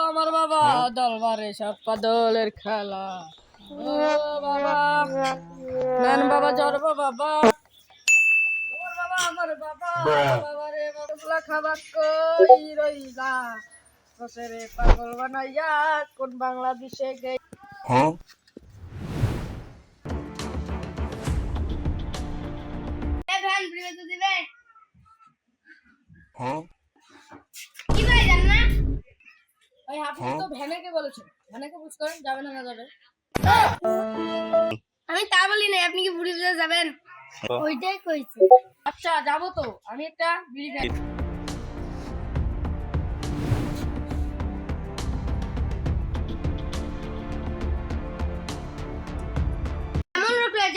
আমার বাবা দলবারে সব পাদলের খেলা। বাবা বাবা বাবা আমার বাবা রে বাবা খাবার কই রইলা? বসরে পাগল বানাইয়া কোন বাংলাদেশে গে তো দিবে। কি জান না? ওই আপনি তো ভ্যানেকে বলেছেন। ভ্যানেকে বুঝ করেন যাবে না না যাবে। আমি তা বলি না আপনি কি ফিরে যাবেন? ওইটাই কইছি। আচ্ছা যাব তো। আমি একটা বিড়ি খাই।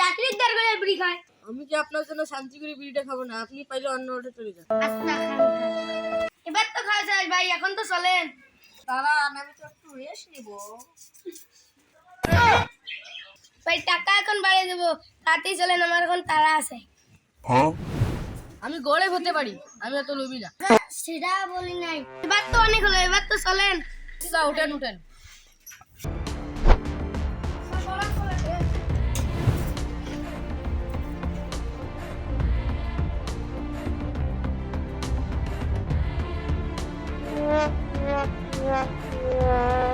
যাত্রীর দর করে বিড়ি খায়। আমি যে আপনার জন্য শান্তি করে বিড়িটা খাব না? আপনি পাইলে অন্য চলে যান। আচ্ছা। এবার তো খাওয়া যায় ভাই এখন তো চলেন। দাঁড়ান আমি তো একটু রেস্ট নিবো। ভাই টাকা এখন বাড়িয়ে দেবো। তাতেই চলেন আমার এখন তারা আছে। হ্যাঁ? আমি গড়ে হতে পারি আমি এত লোভী না। সেটা বলি নাই। এবার তো অনেক হলো এবার তো চলেন। উঠেন উঠেন। Yeah.